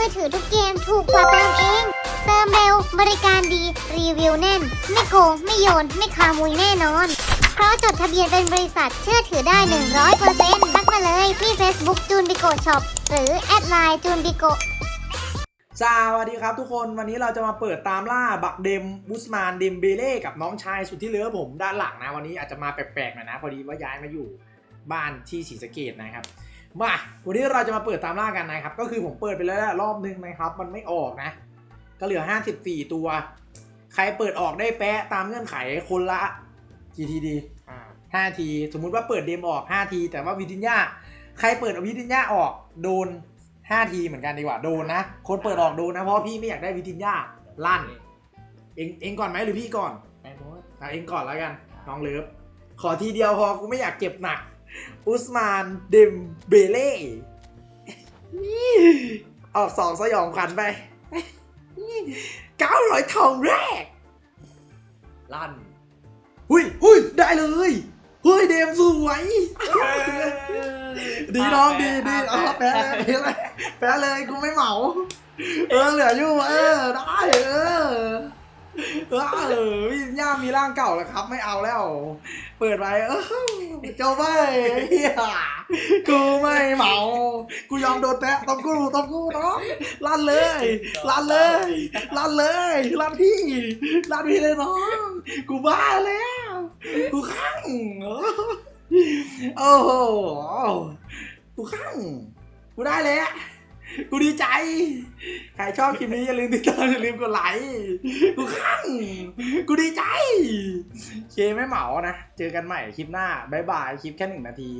มือถือทุกเกมถูกกว่าเติมเอง เติมเร็วบริการดี รีวิวแน่น ไม่โกง ไม่โยน ไม่ขโมยแน่นอน เพราะจดทะเบียนเป็นบริษัทเชื่อถือได้ 100%ทักมาเลยที่ Facebook จูนบิโกช็อปหรือแอดไลน์จูนบิโกสวัสดีครับทุกคนวันนี้เราจะมาเปิดตามล่าบักเดมบุสมานเดมเบเล่กับน้องชายสุดที่เลือผมด้านหลังนะวันนี้อาจจะมาแปลกๆหน่อยนะพอดีว่าย้ายมาอยู่บ้านที่ศรีสะเกดนะครับ มาวันนี้เราจะมาเปิดตามล่ากันนะครับ ก็คือผมเปิดไปแล้วแหละรอบนึงนะครับ มันไม่ออกนะ ก็เหลือ 54 ตัว ใครเปิดออกได้แปะตามเงื่อนไขคนละกี่ทีดีอ่าห้าที สมมุติว่าเปิดเดมออก5ที แต่ว่าวิทินยาใครเปิดเอาวิทินยาออกโดนห้าทีเหมือนกันดีกว่าโดนนะ คนเปิดออกโดนนะเพราะว่าพี่ไม่อยากได้วิทินยาลั่น เองเองก่อนไหมหรือพี่ก่อนอะเองก่อนแล้วกันน้องเลิฟขอทีเดียวพอกูไม่อยากเก็บหนัก อุสมานเดมเบเล่ออกสองสยองขวัญไปเก้าร้อยทองแรก ลั่นหุยหุยได้เลยเฮ้ยเดมสวยดีน้องดีดีอ๋อแพ้เลยแพ้เลยแพ้เลยกูไม่เหมาเออเหลืออยู่เออได้เออเออพี่ ย่ามีร่างเก่าแล้วครับ ไม่เอาแล้ว เปิดไปเออเจ้าไปเฮียกูไม่เหมา กูยอมโดนแตะต้องกูต้องกูเนาะลั่นเลยลั่นเลยลั่นเลยลั่นพี่ลั่นพี่เลยน้อง กูบ้าแล้ว กูข้างโอ้โหกูข้างกูได้แล้ว กูดีใจ ใครชอบคลิปนี้อย่าลืมติดตามอย่าลืมกดไลค์ กูข้างกูดีใจ เคไม่เหมานะ เจอกันใหม่คลิปหน้าบายบาย คลิปแค่หนึ่งนาที